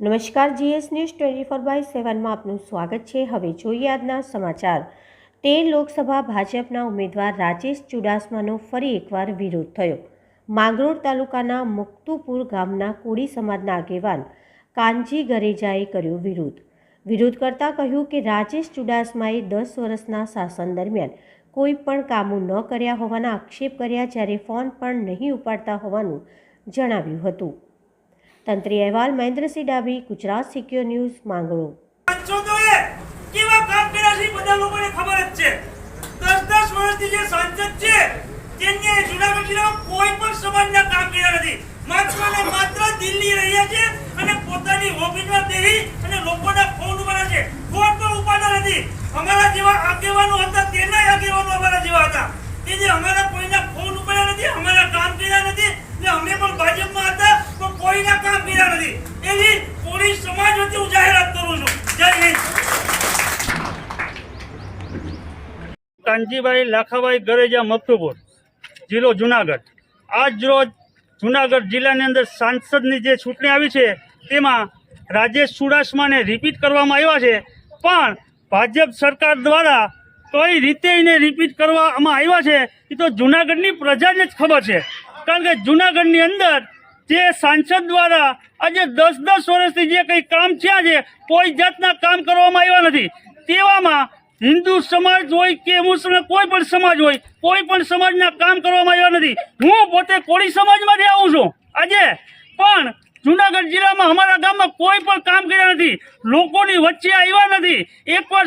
નમસ્કાર, GS news twenty four by સેવનમાં આપનું સ્વાગત છે. હવે જોઈએ આજના સમાચાર. તે લોકસભા ભાજપના ઉમેદવાર રાજેશ ચુડાસમાનો ફરી એકવાર વિરોધ થયો. માંગરોળ તાલુકાના મુક્તુપુર ગામના કોળી સમાજના આગેવાન કાનજી ગરેજાએ કર્યો વિરોધ. વિરોધ કરતાં કહ્યું કે, રાજેશ ચુડાસમાએ દસ વર્ષના શાસન દરમિયાન કોઈ પણ કામો ન કર્યા હોવાના આક્ષેપ કર્યા, જ્યારે ફોન પણ નહીં ઉપાડતા હોવાનું જણાવ્યું હતું. તંત્રી અહેવાલ મહેન્દ્રસિંહ ડાભી, ગુજરાત સિક્યોર ન્યૂઝ માંગરોળ કેવા કામ કર્યા છે બધા લોકોને ખબર જ છે. દસ દસ વર્ષથી જે સાંસદ છે, તેમને જુનાગઢ કોઈ પણ સમાજના કામ કર્યા નથી. માત્ર ને માત્ર દિલ્હી રહ્યા છે અને પોતાની ઓફિસમાં બેસી અને લોકોના ફોન ઉપાડ્યા છે ફોન પણ ઉપાડતા નથી અમારા જેવા આગેવાનો હતા તેના આગેવાનો અમારા જેવા હતા કે જે અમારા કોઈના ફોન ઉપાડ્યા નથી અમારા કામ કર્યા નથી ને અમે પણ ભાજપમાં હતા પણ કોઈના નથી. એવી પોલીસ સમાજ વતી હું જાહેરાત કરું છું. જય હિન્દ. કાનજીભાઈ લાખાભાઈ ગરેજા મફતુપુર, જિલ્લો જુનાગઢ. આજ રોજ જુનાગઢ જિલ્લાની અંદર સાંસદની જે ચૂંટણી આવી છે, તેમાં રાજેશ ચુડાસમાને રિપીટ કરવામાં આવ્યા છે. પણ ભાજપ સરકાર દ્વારા કઈ રીતે એને રિપીટ કરવામાં આવ્યા છે, એ તો જુનાગઢની પ્રજાને જ ખબર છે. કારણ કે જુનાગઢની અંદર જે સાંસદ દ્વારા આજે દસ દસ વર્ષથી જે કંઈ કામ થયા છે, કોઈ જાતના કામ કરવામાં આવ્યા નથી. તેવામાં હિન્દુ સમાજ હોય કે મુસ્લિમ કોઈ પણ સમાજ હોય, કોઈ પણ સમાજના કામ કરવામાં આવ્યા નથી. હું પોતે કોળી સમાજમાંથી આવું છું આજે. પણ જુનાગઢ જિલ્લામાં અમારા ગામમાં કોઈ પણ કામ કર્યા નથી. લોકોની વચ્ચે આવ્યા નથી. એકવાર